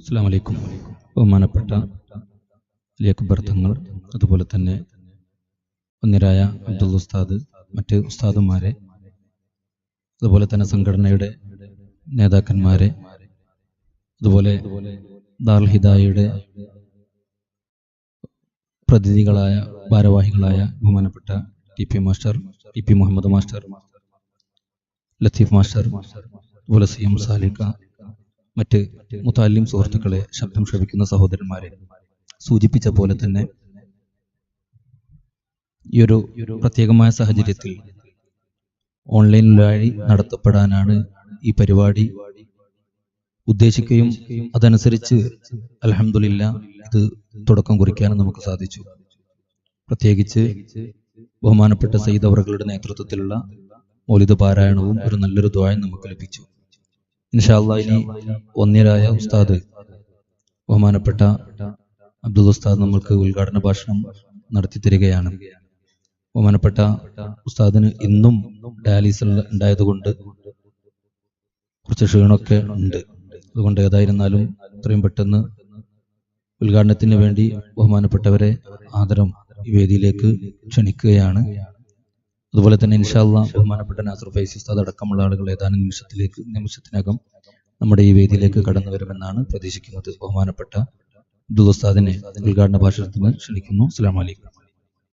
അസ്സാം വലൈക്കും ബഹുമാനപ്പെട്ട അക്ബർ തങ്ങൾ അതുപോലെ തന്നെ ഒന്നിരായ അബ്ദുൽ ഉസ്താദ് മറ്റ് ഉസ്താദുമാരെ അതുപോലെ തന്നെ സംഘടനയുടെ നേതാക്കന്മാരെ അതുപോലെ ദാൽ ഹിദായയുടെ പ്രതിനിധികളായ ഭാരവാഹികളായ ബഹുമാനപ്പെട്ട T P master T P Muhammad master Latheef master അതുപോലെ സി എം സാലിക്ക മറ്റ് മുത്താലിം സുഹൃത്തുക്കളെ ശബ്ദം ശ്രവിക്കുന്ന സഹോദരന്മാരെ സൂചിപ്പിച്ച പോലെ തന്നെ ഈ ഒരു പ്രത്യേകമായ സാഹചര്യത്തിൽ ഓൺലൈൻ നടത്തപ്പെടാനാണ് ഈ പരിപാടി ഉദ്ദേശിക്കുകയും അതനുസരിച്ച് അലഹമില്ല ഇത് തുടക്കം കുറിക്കാനും നമുക്ക് സാധിച്ചു. പ്രത്യേകിച്ച് ബഹുമാനപ്പെട്ട സയ്യിദ് അവറുകളുടെ നേതൃത്വത്തിലുള്ള മൗലിക പാരായണവും ഒരു നല്ലൊരു ദ്വായം നമുക്ക് ലഭിച്ചു. ഇൻഷാല്ല ഇനി ഒന്നിരായ ഉസ്താദ് ബഹുമാനപ്പെട്ട അബ്ദുൽ ഉസ്താദ് നമ്മൾക്ക് ഉദ്ഘാടന ഭാഷണം നടത്തി തരികയാണ്. ബഹുമാനപ്പെട്ട ഉസ്താദിന് ഇന്നും ഡയാലിസിൽ ഉണ്ടായതുകൊണ്ട് കുറച്ച് ക്ഷീണമൊക്കെ ഉണ്ട്. അതുകൊണ്ട് ഏതായിരുന്നാലും ഇത്രയും പെട്ടെന്ന് ഉദ്ഘാടനത്തിന് വേണ്ടി ബഹുമാനപ്പെട്ടവരെ ആദരം ഈ വേദിയിലേക്ക് ക്ഷണിക്കുകയാണ്. അതുപോലെ തന്നെ ഇൻഷാല്ല ബഹുമാനപ്പെട്ട നാസർ ഫൈസി ഉസ്താദ് അടക്കമുള്ള ആളുകൾ ഏതാനും നിമിഷത്തിലേക്ക് നിമിഷത്തിനകം നമ്മുടെ ഈ വേദിയിലേക്ക് കടന്നു വരുമെന്നാണ് പ്രതീക്ഷിക്കുന്നത്. ബഹുമാനപ്പെട്ട അബ്ദുൽ ഉസ്താദിനെ ഉദ്ഘാടന ഭാഷണത്തിന് ക്ഷണിക്കുന്നു. അസ്സാം വലൈക്കും